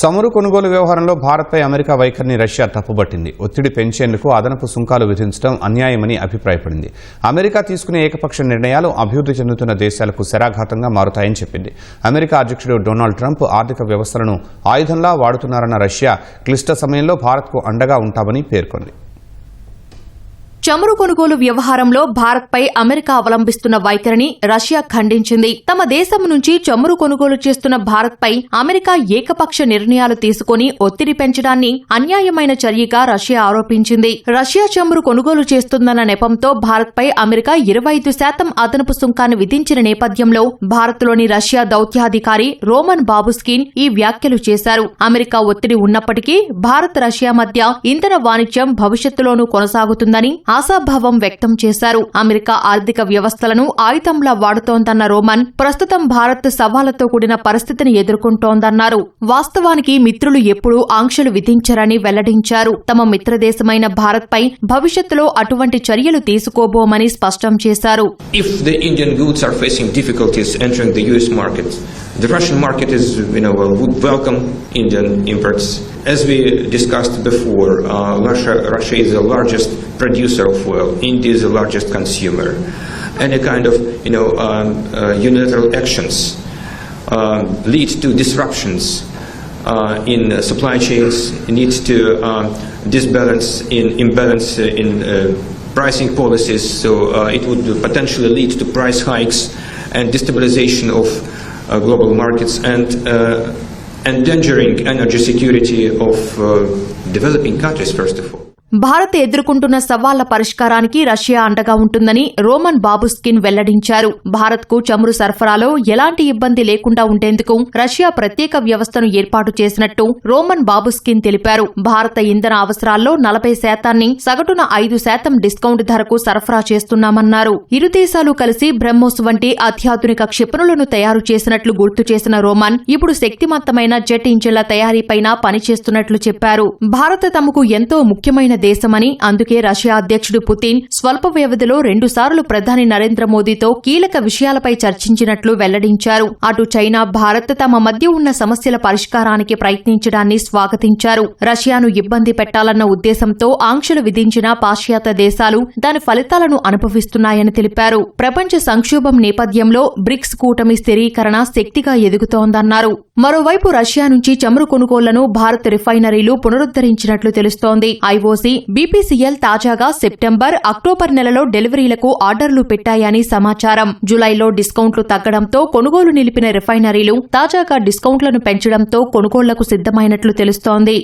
చమురు కొనుగోలు వ్యవహారంలో భారత్పై అమెరికా వైఖరిని రష్యా తప్పుబట్టింది. ఒత్తిడి పెంచేందుకు అదనపు సుంకాలు విధించడం అన్యాయమని అభిప్రాయపడింది. అమెరికా తీసుకునే ఏకపక్ష నిర్ణయాలు అభివృద్ధి చెందుతున్న దేశాలకు శరాఘాతంగా మారుతాయని చెప్పింది. అమెరికా అధ్యక్షుడు డొనాల్డ్ ట్రంప్ ఆర్థిక వ్యవస్థలను ఆయుధంలా వాడుతున్నారన్న రష్యా క్లిష్ట సమయంలో భారత్కు అండగా ఉంటామని పేర్కొంది. చమురు కొనుగోలు వ్యవహారంలో భారత్పై అమెరికా అవలంబిస్తున్న వైఖరిని రష్యా ఖండించింది. తమ దేశం నుంచి చమురు కొనుగోలు చేస్తున్న భారత్పై అమెరికా ఏకపక్ష నిర్ణయాలు తీసుకుని ఒత్తిడి పెంచడాన్ని అన్యాయమైన చర్యగా రష్యా ఆరోపించింది. రష్యా చమురు కొనుగోలు చేస్తుందన్న నెపంతో భారత్పై అమెరికా ఇరవై ఐదు శాతం అదనపు సుంకాన్ని విధించిన నేపథ్యంలో భారత్లోని రష్యా దౌత్యాధికారి రోమన్ బాబుస్కిన్ ఈ వ్యాఖ్యలు చేశారు. అమెరికా ఒత్తిడి ఉన్నప్పటికీ భారత్ రష్యా మధ్య ఇంధన వాణిజ్యం భవిష్యత్తులోనూ కొనసాగుతుందని ఆశాభావం వ్యక్తం చేశారు. అమెరికా ఆర్థిక వ్యవస్థలను ఆయుధంలా వాడుతోందన్న రోమన్ ప్రస్తుతం భారత్ సవాళ్ళతో కూడిన పరిస్థితిని ఎదుర్కొంటోందన్నారు. వాస్తవానికి మిత్రులు ఎప్పుడూ ఆంక్షలు విధించరని వెల్లడించారు. తమ మిత్రదేశమైన భారత్పై భవిష్యత్తులో అటువంటి చర్యలు తీసుకోబోమని స్పష్టం చేశారు. If the Indian goods are facing difficulties entering the US market, the Russian market is, you know, would welcome Indian imports. As we discussed before, uh, Russia, Russia is the largest producer of oil. India is the largest consumer. Any kind of, you know, um, uh, unilateral actions uh, lead to disruptions uh, in supply chains, needs to um, disbalance in imbalance in uh, pricing policies. So uh, it would potentially lead to price hikes and destabilization of global markets and uh, endangering energy security of uh, developing countries, first of all. Bharat ఎదుర్కొంటున్న సవాళ్ళ పరిష్కారానికి Russia అండగా ఉంటుందని Roman బాబుస్కిన్ వెల్లడించారు. భారత్కు చమురు సరఫరాలో ఎలాంటి ఇబ్బంది లేకుండా ఉండేందుకు రష్యా ప్రత్యేక వ్యవస్థను ఏర్పాటు చేసినట్టు రోమన్ బాబుస్కిన్ తెలిపారు. భారత ఇంధన అవసరాల్లో నలభై శాతాన్ని సగటున ఐదు శాతం డిస్కౌంట్ ధరకు సరఫరా చేస్తున్నామన్నారు. ఇరు దేశాలు కలిసి బ్రహ్మోస్ వంటి అత్యాధునిక క్షిపణులను తయారు చేసినట్లు గుర్తు చేసిన రోమన్ ఇప్పుడు శక్తిమంతమైన జెట్ ఇంజిన్ల తయారీపైన పనిచేస్తున్నట్లు చెప్పారు. భారత తమకు ఎంతో ముఖ్యమైన దేశమని అందుకే రష్యా అధ్యక్షుడు పుతిన్ స్వల్ప వ్యవధిలో రెండుసార్లు ప్రధాని నరేంద్ర మోదీతో కీలక విషయాలపై చర్చించినట్లు వెల్లడించారు. అటు చైనా భారత్ తమ మధ్య ఉన్న సమస్యల పరిష్కారానికి ప్రయత్నించడాన్ని స్వాగతించారు. రష్యాను ఇబ్బంది పెట్టాలన్న ఉద్దేశంతో ఆంక్షలు విధించిన పాశ్చాత్య దేశాలు దాని ఫలితాలను అనుభవిస్తున్నాయని తెలిపారు. ప్రపంచ సంక్షోభం నేపథ్యంలో బ్రిక్స్ కూటమి స్థిరీకరణ శక్తిగా ఎదుగుతోందన్నారు. మరోవైపు రష్యా నుంచి చమురు కొనుగోళ్ళను భారత్ రిఫైనరీలు పునరుద్దరించినట్లు తెలుస్తోంది. ఐఓసీ బీపీసీఎల్ తాజాగా సెప్టెంబర్ అక్టోబర్ నెలలో డెలివరీలకు ఆర్డర్లు పెట్టాయని సమాచారం. జులైలో డిస్కౌంట్లు తగ్గడంతో కొనుగోలు నిలిపిన రిఫైనరీలు తాజాగా డిస్కౌంట్లను పెంచడంతో కొనుగోళ్ళకు సిద్దమైనట్లు తెలుస్తోంది.